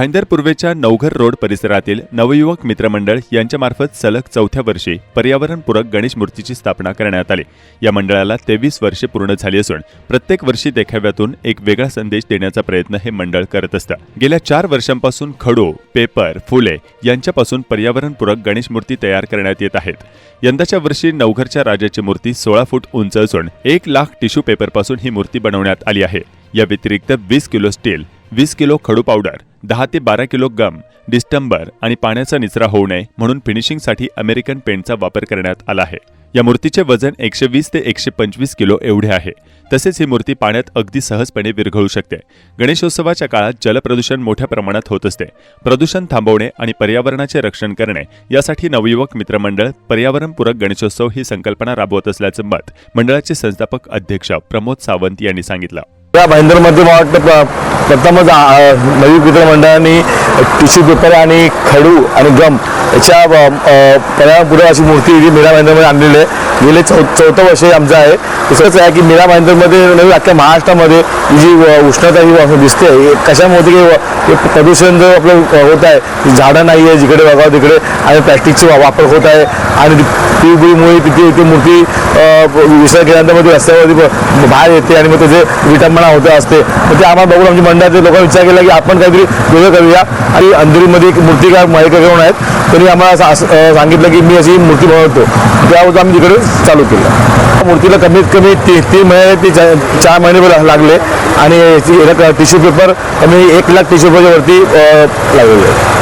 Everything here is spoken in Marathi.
भाईंदर पूर्वेच्या नवघर रोड परिसरातील नवयुवक मित्रमंडळ यांच्यामार्फत सलग चौथ्या वर्षी पर्यावरणपूरक गणेश मूर्तीची स्थापना करण्यात आली. या मंडळाला तेवीस वर्षे पूर्ण झाली असून प्रत्येक वर्षी देखाव्यातून एक वेगळा संदेश देण्याचा प्रयत्न हे मंडळ करत असतं. गेल्या चार वर्षांपासून खडू पेपर फुले यांच्यापासून पर्यावरणपूरक गणेश मूर्ती तयार करण्यात येत आहेत. यंदाच्या वर्षी नवघरच्या राजाची मूर्ती सोळा फूट उंच असून एक लाख टिश्यू पेपरपासून ही मूर्ती बनवण्यात आली आहे. या व्यतिरिक्त वीस किलो स्टील वीस किलो खडू पावडर दहा ते बारा किलो गम डिस्टंबर आणि पाण्याचा निचरा होऊ नये म्हणून फिनिशिंगसाठी अमेरिकन पेंटचा वापर करण्यात आला आहे. या मूर्तीचे वजन एकशे वीस ते एकशे पंचवीस किलो एवढे आहे. तसेच ही मूर्ती पाण्यात अगदी सहजपणे विरघळू शकते. गणेशोत्सवाच्या काळात जलप्रदूषण मोठ्या प्रमाणात होत असते. प्रदूषण थांबवणे आणि पर्यावरणाचे रक्षण करणे यासाठी नवयुवक मित्रमंडळ पर्यावरणपूरक गणेशोत्सव ही संकल्पना राबवत असल्याचं मत मंडळाचे संस्थापक अध्यक्ष प्रमोद सावंत यांनी सांगितलं. या भाईंदरमध्ये मला वाटतं प्रथमच नवी मित्र मंडळाने टिश्यू पेपर आणि खडू आणि गम याच्या पर्यावरणपूरक अशी मूर्ती ही मीरा भाईंदरमध्ये आणलेली आहे. गेले चौ चौथं वर्ष आमचं आहे. दुसरंच आहे की मीरा भाईंदरमध्ये नवी अख्ख्या महाराष्ट्रामध्ये ही जी व- उष्णता ही दिसते कशामुळे की एक प्रदूषण जो आपलं होत आहे झाडं नाही आहे जिकडे बघावं तिकडे आणि प्लॅस्टिकचे वापर होत आहे. आणि ती पिवळीमुळे तिथे ती मूर्ती विसर्ग केल्यानंतर मग ती रस्त्यावरती बाहेर येते आणि मग त्याचे विटंबना होत असते. मग ते आम्हाला बघून आमच्या मंडळाचे लोकांनी विचार केला की आपण काहीतरी वेगळं करूया. आणि अंधेरीमध्ये एक मूर्तिकार मालिका घेऊन आहेत. त्यांनी आम्हाला सांगितलं की मी अशी मूर्ती बनवतो. त्यावर आम्ही तिकडे चालू केलं. मूर्तीला कमीत कमी ती तीन महिने ती चार महिने लागले आणि टिश्यू पेपर कमी एक लाख टिश्यू पेपरच्या वरती लागलेले आहे